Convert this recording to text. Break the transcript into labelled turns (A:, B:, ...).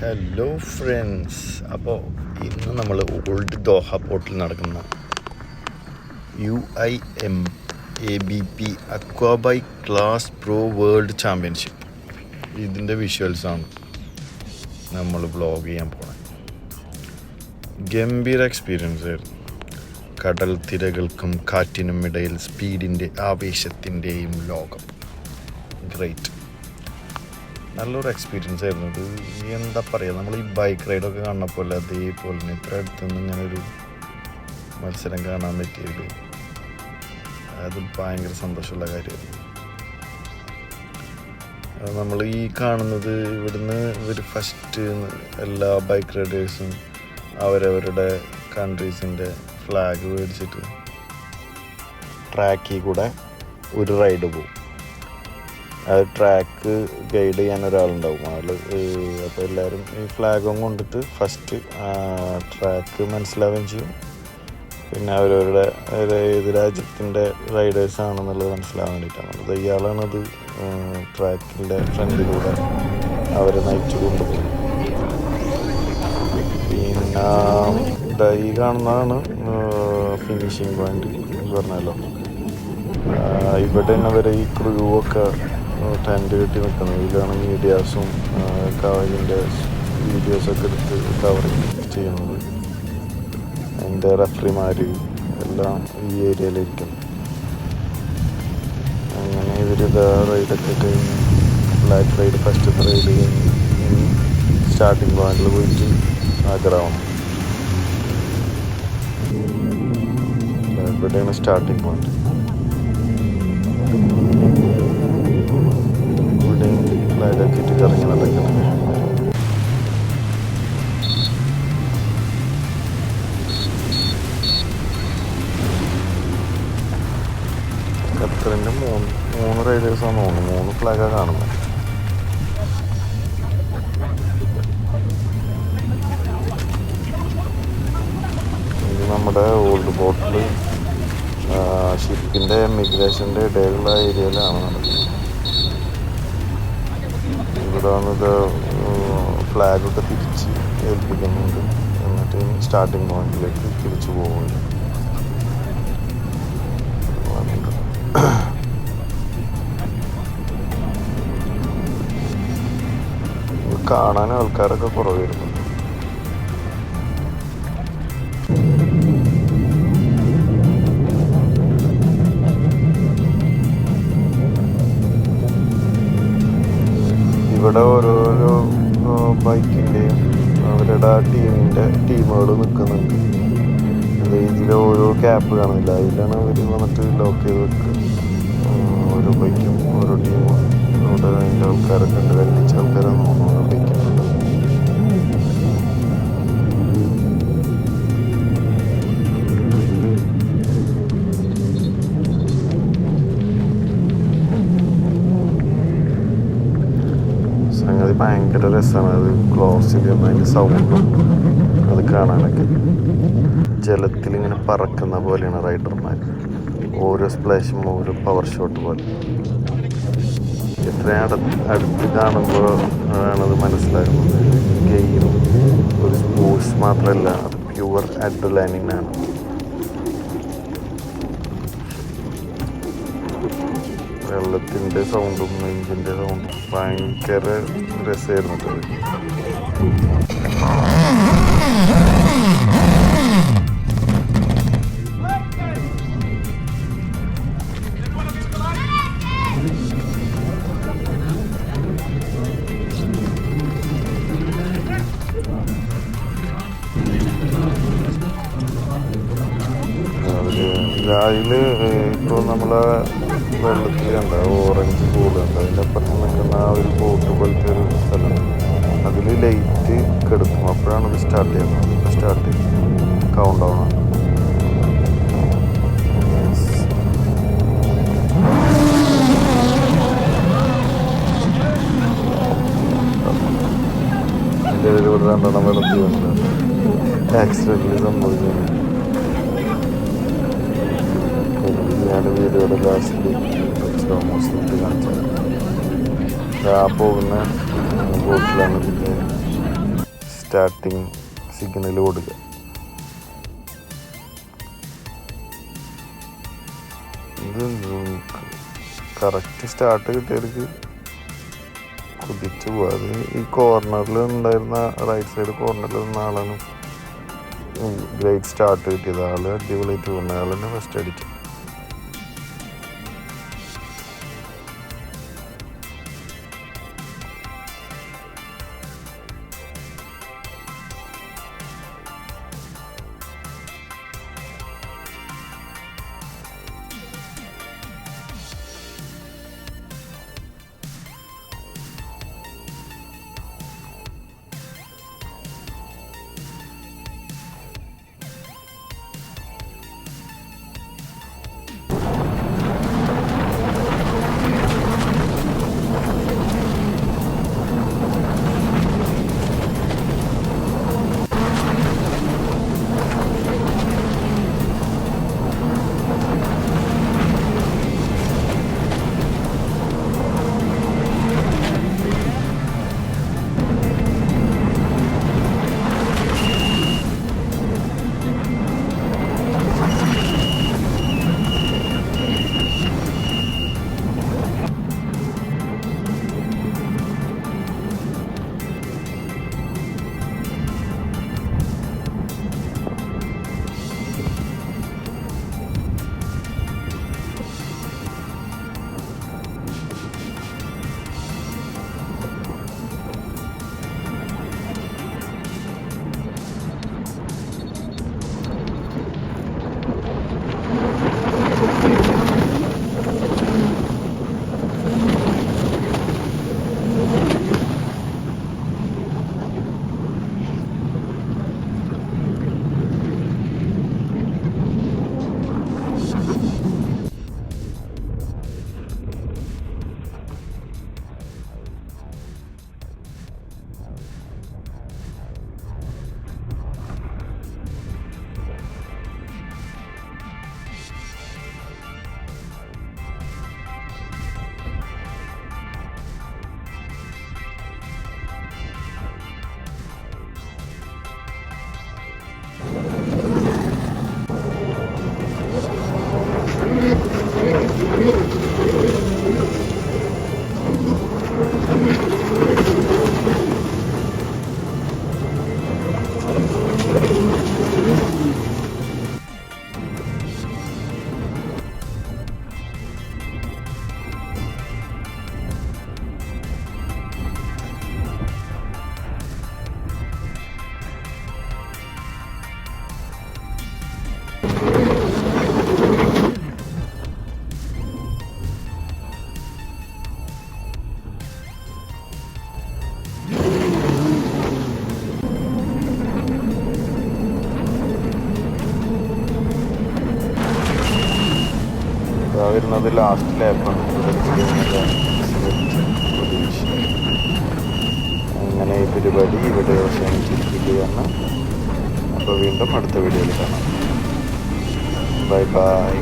A: Hello friends അപ്പോൾ ഇന്ന് നമ്മൾ ഓൾഡ് ദോഹ പോർട്ടിൽ നടക്കുന്ന U I M A B P aquabike class pro world championship ഇതിന്റെ വിഷ്വൽസാണ് നമ്മൾ ബ്ലോഗ് ചെയ്യാൻ പോണത് ഗംഭീര എക്സ്പീരിയൻസ് ആയിരുന്നു. കടൽ തിരകൾക്കും കാറ്റിനും ഇടയിൽ സ്പീഡിന്റെ ആവേശത്തിന്റെയും ലോകം. ഗ്രേറ്റ് നല്ലൊരു എക്സ്പീരിയൻസ് ആയിരുന്നു. ഇത് എന്താ പറയുക നമ്മൾ ഈ ബൈക്ക് റൈഡൊക്കെ കാണുന്നപ്പോലെ അതേപോലെ തന്നെ ഇത്ര അടുത്തുനിന്ന് ഇങ്ങനെ ഒരു മത്സരം കാണാൻ പറ്റിയത് അത് ഭയങ്കര സന്തോഷമുള്ള കാര്യമായിരുന്നു. നമ്മൾ ഈ കാണുന്നത് ഇവിടുന്ന് ഇവർ ഫസ്റ്റ് എല്ലാ ബൈക്ക് റൈഡേഴ്സും അവരവരുടെ കൺട്രീസിന്റെ ഫ്ലാഗ് മേടിച്ചിട്ട് ട്രാക്കിൽ കൂടെ ഒരു റൈഡ് പോകും ട്രാക്ക് ഗൈഡ് ചെയ്യാൻ ഒരാളുണ്ടാവും. ആൾ അപ്പോൾ എല്ലാവരും ഈ ഫ്ലാഗും കൊണ്ടിട്ട് ഫസ്റ്റ് ട്രാക്ക് മനസ്സിലാവുകയും ചെയ്യും. പിന്നെ അവരവരുടെ ഏത് രാജ്യത്തിന്റെ റൈഡേഴ്സ് ആണെന്നുള്ളത് മനസ്സിലാവാൻ വേണ്ടിയിട്ടാണ് അത് ഇയാളാണത് ട്രാക്കിന്റെ ഫ്രണ്ടിലൂടെ അവരെ നയിച്ചു കൊണ്ടുപോകും പിന്നെ ഡൈ കാണുന്നതാണ് ഫിനിഷിങ് പോയിന്റ് പറഞ്ഞല്ലോ. ഇവിടെ തന്നെ വരെ ഈ ക്രൂ ഒക്കെ ടെന്റ് കെട്ടി നിൽക്കുന്നത് ഇതിലാണ് മീഡിയാസും കവലിന്റെ വീഡിയോസൊക്കെ എടുത്ത് കവർ ചെയ്യുന്നത്. അതിന്റെ റെഫറിമാർ എല്ലാം ഈ ഏരിയയിലിരിക്കും. അങ്ങനെ ഇവർ ഇതാ റൈഡൊക്കെ കഴിഞ്ഞ് ബ്ലാക്ക് റൈഡ് ഫസ്റ്റ് റൈഡ് കഴിഞ്ഞ് ഇനി സ്റ്റാർട്ടിങ് പോയിന്റിൽ പോയിട്ട് ആഗ്രഹമാണ്. ഇവിടെയാണ് സ്റ്റാർട്ടിങ് പോയിന്റ് ഫ്ലാഗാക്കിയിട്ട് കറങ്ങി നടക്കണം ഖത്തറിന്റെ മൂന്ന് മൂന്ന് റൈഡേഴ്സാണ് തോന്നുന്നു. മൂന്ന് ഫ്ലാഗാണ് കാണുന്നത് നമ്മുടെ ഓൾഡ് ബോട്ടിൽ ഷിപ്പിന്റെ മിഗ്രേഷന്റെ ഇടയിലുള്ള ഏരിയയിലാണ് നടക്കുന്നത്. ഫ്ലാഗ് ഫ്ലാഗൊക്കെ തിരിച്ച് ഏൽപ്പിക്കുന്നുണ്ട്. എന്നിട്ട് സ്റ്റാർട്ടിങ് പോയിന്റിലേക്ക് തിരിച്ചു പോകുന്നുണ്ട് കാണാൻ ആൾക്കാരൊക്കെ കുറവായിരുന്നു. ഇവിടെ ഓരോരോ ബൈക്കിന്റെയും അവരുടെ ആ ടീമിന്റെ ടീമുകൾ നിൽക്കുന്നുണ്ട് ഇതിലെ ഓരോ ക്യാപ്പ് കാണില്ല അതിലാണ് അവർ വന്നിട്ട് ലോക്ക് ചെയ്ത് വെക്കുക. ഓരോ ബൈക്കും ഓരോ ടീമും അവിടെ അതിന്റെ ആൾക്കാരൊക്കെ ഉണ്ട്. വലിയ ആൾക്കാരാണ് തോന്നുന്നു ഓരോ ബൈക്കിനുണ്ട് ഭയങ്കര രസമാണ് അത് ക്ലോസ് ചെയ്യുന്ന അതിന്റെ സൗണ്ടും അത് കാണാനൊക്കെ. ജലത്തിൽ ഇങ്ങനെ പറക്കുന്ന പോലെയാണ് റൈഡർമാർ ഓരോ സ്പ്ലാഷും ഓരോ പവർ ഷോട്ട് പോലെ. എത്രയും അടുത്ത് കാണുമ്പോൾ ആണത് മനസ്സിലാകുന്നത്. ഗെയിം ഒരു സ്പോർട്സ് മാത്രമല്ല അത് പ്യുവർ അഡ്രലാനിങ് ആണ്. വെള്ളത്തിന്റെ സൗണ്ടും നെഞ്ചിന്റെ സൗണ്ടും ഭയങ്കര രസമായിരുന്നു കേട്ടോ ഇത്. അവർ ഇപ്പോൾ നമ്മളെ വെള്ളത്തിൽ കണ്ട ഓറഞ്ച് പൂളുണ്ട് അതിന്റെ അപ്പുറത്ത് നിൽക്കുന്ന ആ ഒരു ബോട്ട് പോലത്തെ ഒരു സ്ഥലം. അതിൽ ലൈറ്റ് കെടുക്കും അപ്പോഴാണ് ഇത് സ്റ്റാർട്ട് ചെയ്യുന്നത്. സ്റ്റാർട്ട് ചെയ്യും. കൗണ്ട് ഡൗൺ ആണ് എന്റെ ഇവിടെ രണ്ടെണ്ണം വെള്ളത്തിൽ ആക്സിഡന്റിൽ സംഭവിച്ചിട്ടുണ്ട് വീഡിയോയുടെ ലാസ്റ്റിൽ സ്ലോ മോഷനിട്ട് കാണിച്ചത് ആ പോകുന്ന ബോട്ടിലാണ് ഇതിന്റെ സ്റ്റാർട്ടിങ് സിഗ്നൽ കൊടുക്കുക ഇത് കറക്റ്റ് സ്റ്റാർട്ട് കിട്ടിയവർക്ക് കുതിച്ചു പോകും അത് ഈ കോർണറിൽ ഉണ്ടായിരുന്ന റൈറ്റ് സൈഡ് കോർണറിൽ നിന്ന ആളാണ് ഗ്രേറ്റ് സ്റ്റാർട്ട് കിട്ടിയത് ആൾ അടിപൊളിയായിട്ട് പോകുന്ന ആൾ തന്നെ ഫസ്റ്റ് അടിച്ചു വരുന്നത് ലാസ്റ്റ് അങ്ങനെ ഈ പരിപാടി ഇവിടെ അവസാനിച്ചിരിക്കുകയാണ്. അപ്പോൾ വീണ്ടും അടുത്ത വീഡിയോയിൽ കാണാം. Bye bye